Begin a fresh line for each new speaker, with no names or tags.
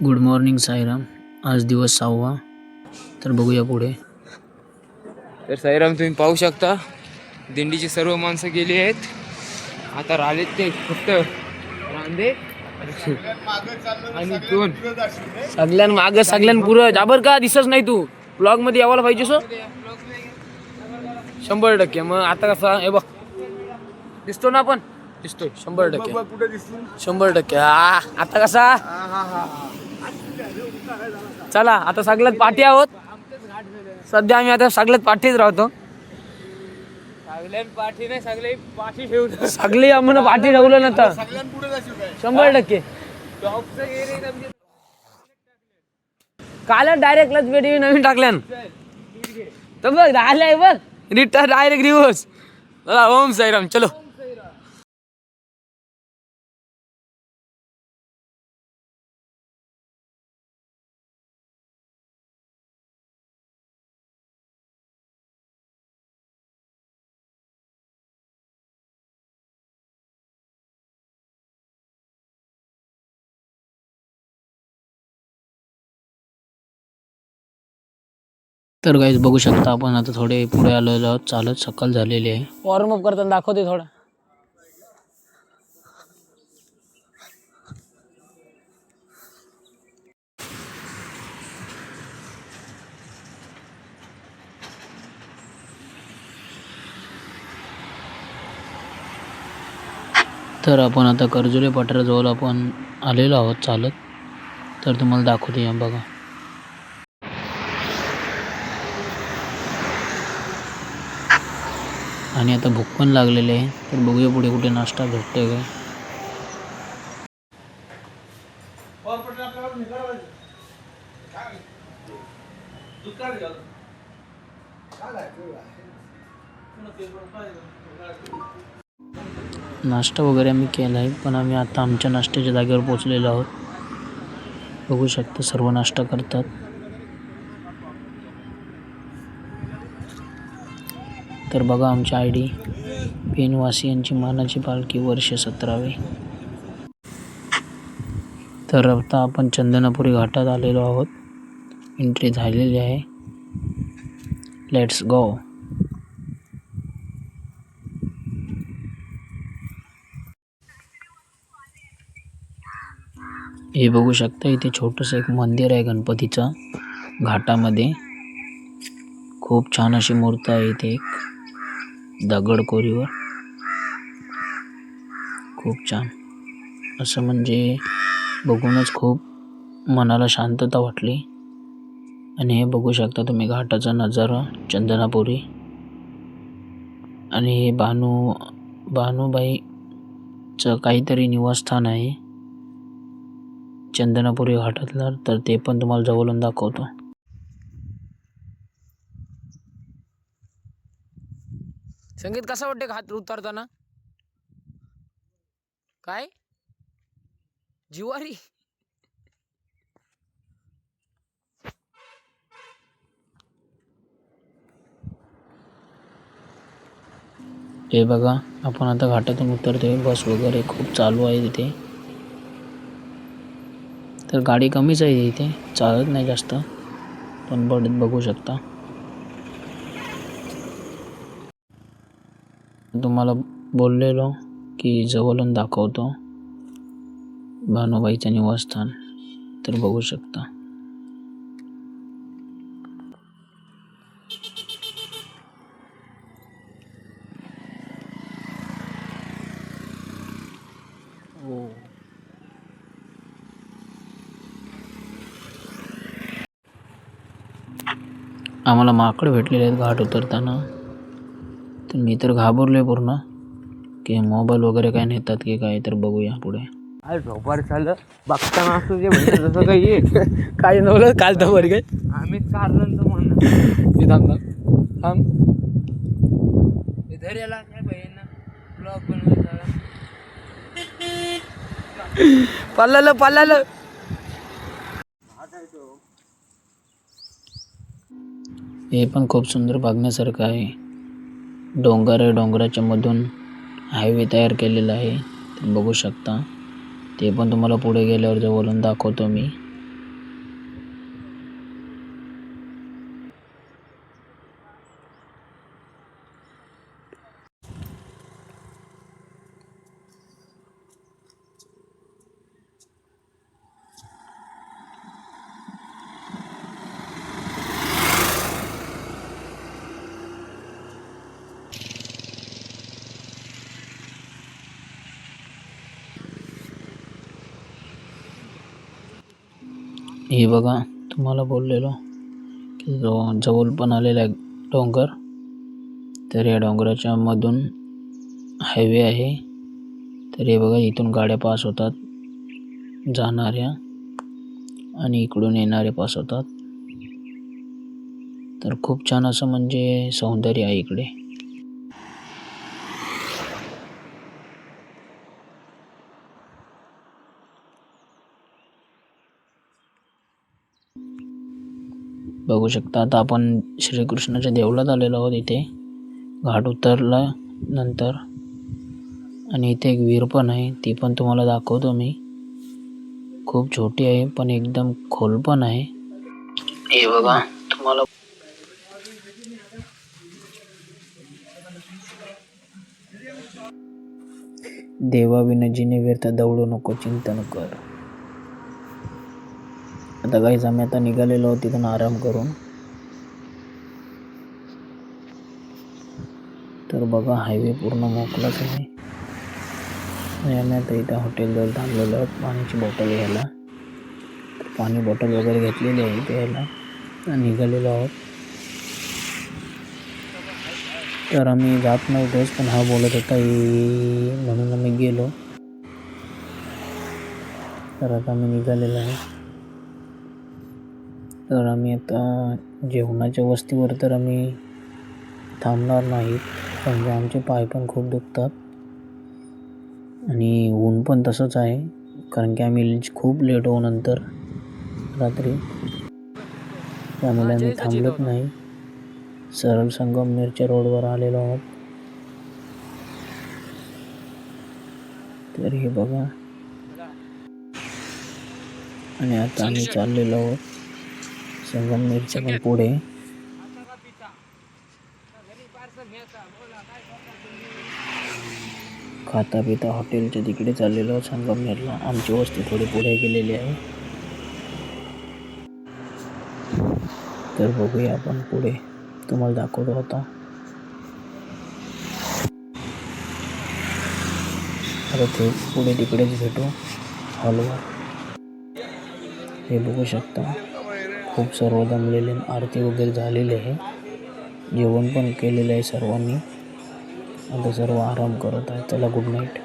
Good morning Sairam. आज दिवस सहावा. तर बघूया पुढे.
तर साईराम तुम्ही पाहू शकता दिंडीची सर्व माणसं गेली आहेत. आता राहिलेत ते फक्त रांदे आणि दोन.
सगळ्यां माग सगळ्यां पुरं. जाबर का? दिसत नाही तू. ब्लॉगमध्ये यावायला पाहिजे सो. शंभर टक्के. मग आता कसा? हे बघ. दिसतो ना आपण? दिसतोय. शंभर टक्के. शंभर टक्के. हा आता कसा? चला आता सगळ्यात पाठी आहोत. सध्या आम्ही आता सगळ्यात पाठीच राहतो.
पाठी नाही सगळे पाठी ठेवलं
सगळी आम्हाला पाठी ठेवलं ना तर. शंभर टक्के. काल डायरेक्ट लच बेटी नवीन टाकल्यान. तर बघ राहिलाय बघ. Return direct reverse Om Sairam चलो. तर गाईज बघू शकता आपण आता थोडे पुढे आलेलो आहोत. चालत सकाळ झालेली आहे. वॉर्मअप करताना दाखवते थोडा. तर आपण आता कर्जुले पठाराजवळ आपण आलेलो आहोत चालत. तर तुम्हाला दाखवते या बघा. आणि आता भूक पण लागलेली आहे. तर बघूया पुढे कुठे नाश्ता भेटतोय काय. नाश्ता वगैरे आम्ही केला आहे पण आम्ही आता आमच्या नाश्त्याच्या जागेवर पोचलेलो आहोत. बघू शकता सर्व नाश्ता करतात. तर बघा आमची आय डी. पेनवासियांची मानाची पालखी वर्ष सतरावे. तर आता आपण चंदनापुरी घाटात आलेलो आहोत. एंट्री झालेली आहे. लेट्स गो हे बघू शकता इथे छोटंसं एक मंदिर आहे गणपतीचं. घाटामध्ये. खूप छान अशी मूर्त आहे इथे एक. दगड कोरीवर खूप छान. असं म्हणजे बघूनच खूप मनाला शांतता वाटली. आणि हे बघू शकता तुम्ही घाटाचा नजारा चंदनापुरी. आणि हे बानू बानूबाईचं काहीतरी निवासस्थान आहे. चंदनापुरी घाटातलं तर ते पण तुम्हाला जवळून दाखवतो. संगीत कसं वाटते हात उतरताना? काय? जिवारी? हे बघा आपण आता घाटातून उतरतोय. बस वगैरे खूप चालू आहे तिथे. तर गाडी कमीच आहे इथे. चालत नाही जास्त. पण बढत बघू शकता. तुम्हाला बोललेलो की जवळून दाखवतो. भानुबाईचं निवासस्थान. तर बघू शकता. आम्हाला माकड भेटलेले आहेत घाट उतरताना. तर मी तर घाबरलोय पूर्ण. की मोबाईल वगैरे काय नेतात की काय तर बघूया पुढे.
अरे झोपार चाललं. बघताना असं जे म्हणतं तसं काही ये
काय नवलं काल तर बरं काय?
आम्हीच कारण तर म्हणणं.
मी थांब थांब.
इधर याला काय बहिणींना ब्लॉग बनवायचा
पल्लालं पल्लालं हे पण खूप सुंदर बघण्यासारखं आहे. डोंगर आहे. डोंगराच्या मधून हायवे तयार केलेला आहे. तुम्ही बघू शकता. ते पण तुम्हाला पुढे गेल्यावर जवळून दाखवतो मी. हे बघा तुम्हाला बोललेलो की जो जवळ पण आलेला आहे डोंगर तर या डोंगराच्या मधून हायवे आहे. तर हे बघा इथून गाड्या पास होतात जाणाऱ्या आणि इकडून येणारे पास होतात. तर खूप छान असं म्हणजे सौंदर्य आहे इकडे. बघू शकता. आता आपण श्रीकृष्णाच्या देवळात आलेलो आहोत इथे. घाट उतरला नंतर. आणि इथे एक विहीर पण आहे. ती पण तुम्हाला दाखवतो मी. खूप छोटी आहे पण एकदम खोल पण आहे. हे बघा तुम्हाला देवा विनजीने व्यर्थ दौडू नको चिंतन कर आता काही आम्ही आता निघालेलो आहोत तिथून आराम करून. तर बघा हायवे पूर्ण मोकलाच आहे. आणि आम्ही आता इथं हॉटेलजवळ थांबलेलो आहोत पाण्याची बॉटल घ्यायला. पाणी बॉटल वगैरे घेतलेली आहे प्यायला आणि निघालेलो आहोत. तर आम्ही जात नव्हतोच पण हा बोलत होता म्हणून आम्ही गेलो. तर आता आम्ही निघालेलो आहे तर आम्ही आता जेवणाच्या वस्तीवर तर आम्ही थांबणार नाहीत म्हणजे आमचे पाय पण खूप दुखतात. आणि ऊन पण तसंच आहे कारण की आम्ही खूप लेट होऊ नंतर रात्री. त्यामुळे आम्ही थांबलत नाही. सरळ संगमनेरच्या रोडवर आलेलो आहोत. तर हे बघा. आणि आता आम्ही चाललेलो आहोत. संगमनेरच्या पण पुढे. खाता पिता हॉटेलच्या तिकडे चाललेलो संगमनेरला आमची वस्ती थोडी पुढे गेलेली आहे. तर बघूया आपण पुढे. तुम्हाला दाखवतो आता. आता ते पुढे तिकडेच भेटू. हॉलवर. हे बघू शकता. खूप सर्व दमलेले आरती वगैरे झालेली आहे. जेवण पण केलेलं आहे सर्वांनी. आता सर्व आराम करत आहे चला गुड नाईट